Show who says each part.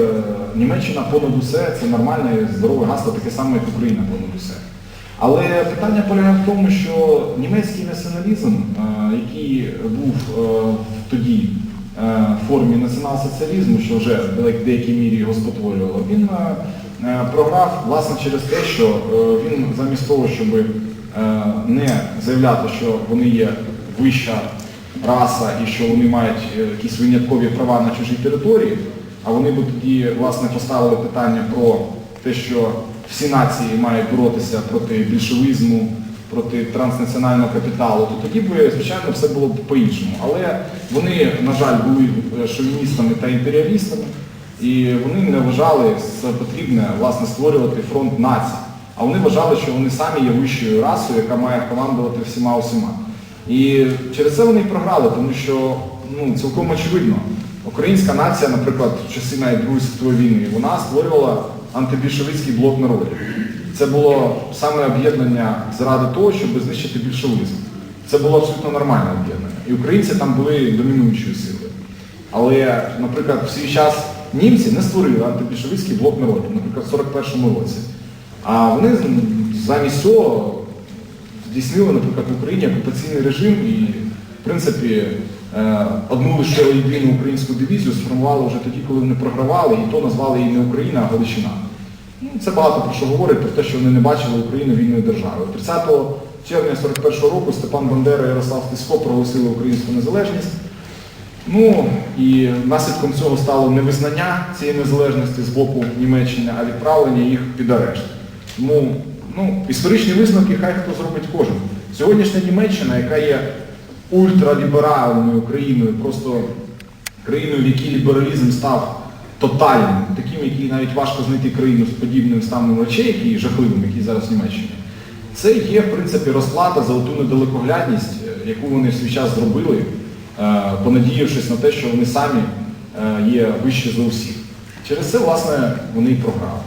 Speaker 1: Е, Німеччина понад усе це нормальне здорове гасло, таке саме, як Україна понад усе. Але питання полягає в тому, що німецький націоналізм, е, який був е, тоді в формі націонал-соціалізму, що вже в деякій мірі його спотворювало, він програв власне через те, що він замість того, щоб не заявляти, що вони є вища раса і що вони мають якісь виняткові права на чужій території, а вони б тоді власне поставили питання про те, що всі нації мають боротися проти більшовизму, проти транснаціонального капіталу, то тоді б, звичайно, все було б по-іншому. Але вони, на жаль, були шовіністами та імперіалістами, і вони не вважали за потрібне власне створювати фронт націй. А вони вважали, що вони самі є вищою расою, яка має командувати всіма усіма. І через це вони і програли, тому що ну, цілком очевидно, українська нація, наприклад, в часи навіть Другої світової війни, вона створювала антибільшовицький блок народів. Це було саме об'єднання заради того, щоб знищити більшовизм. Це було абсолютно нормальне об'єднання. І українці там були домінуючою силою. Але, наприклад, в свій час німці не створили антибільшовицький блок народів, наприклад, в 41-му році. А вони замість цього здійснили, наприклад, в Україні окупаційний режим і, в принципі, одну лише єдину українську дивізію сформували вже тоді, коли вони програвали, і то назвали її не Україна, а Галичина. Ну, це багато про що говорить, про те, що вони не бачили Україну вільною державою. 30 червня 41 року Степан Бандера і Ярослав Стецько проголосили українську незалежність. Ну і наслідком цього стало невизнання цієї незалежності з боку Німеччини, а відправлення їх під арешт. Тому ну, історичні висновки хай хто зробить кожен. Сьогоднішня Німеччина, яка є ультраліберальною країною, просто країною, в якій лібералізм став тотальним, таким, який навіть важко знайти країну з подібним станом речей, який жахливим, який зараз в Німеччині. Це є, в принципі, розплата за ту недалекоглядність, е, яку вони в свій час зробили, е, понадіявшись на те, що вони самі е, є вищі за усіх. Через це, власне, вони і програли.